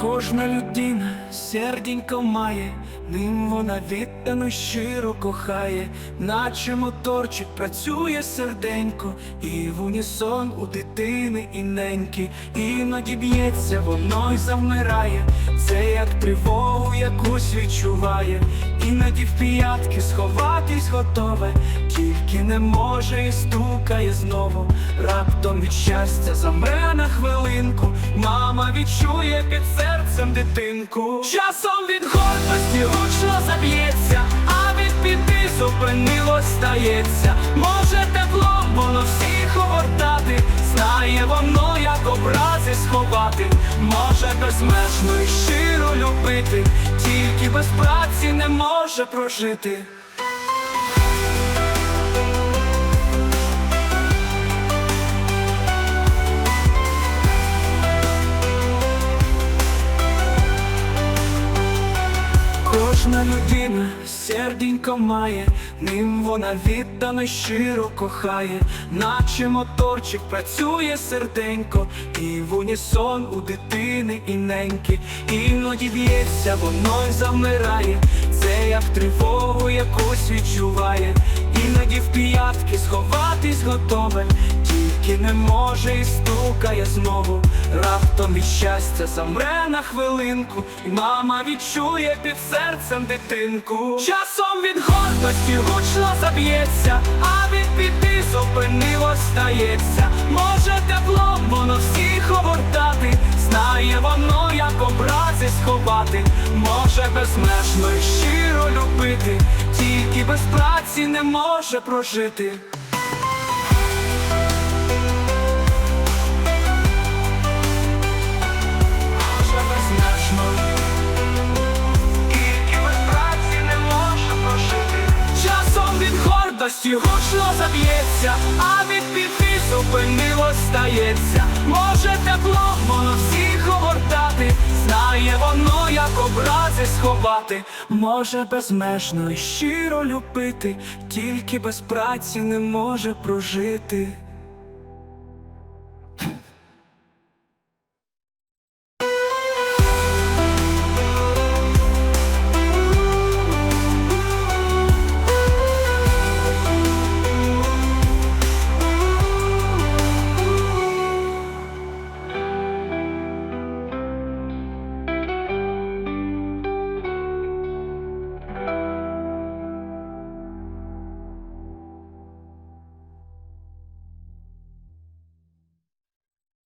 Кожна людина серденько має, ним вона віддано щиро кохає, наче моторчик працює серденько, і в унісон у дитини і неньки, іноді б'ється, воно й завмирає, це як тривогу якусь відчуває, іноді в п'ятки сховатись готове, тільки не може і стукає знову, раптом від щастя замре на хвилинку, мама відчує під серцем дитинку. Часом від гордості гучно заб'ється, а від біди зупинилось стається. Може теплом воно всіх огортати, знає воно, як образи сховати, може безмежно і щиро любити, тільки без праці не може прожити. Кожна людина серденько має, ним вона віддано щиро кохає, наче моторчик працює серденько, і в унісон у дитини і неньки, іноді б'ється, воно й завмирає, це як тривогу якусь відчуває, іноді в п'ятки сховатись готове, тільки не може і стукає знову, раптом від щастя замре на хвилинку, і мама відчує під серцем дитинку. Часом від гордості гучно заб'ється, а від біди зупинилось стається. Може теплом воно всіх огортати, знає воно, як образи сховати, може безмежно і щиро любити, тільки без праці не може прожити. Гордості гучно заб'ється, а від біди зупинило стається. Може тепло воно всіх огортати, знає воно, як образи сховати, може безмежно і щиро любити, тільки без праці не може прожити.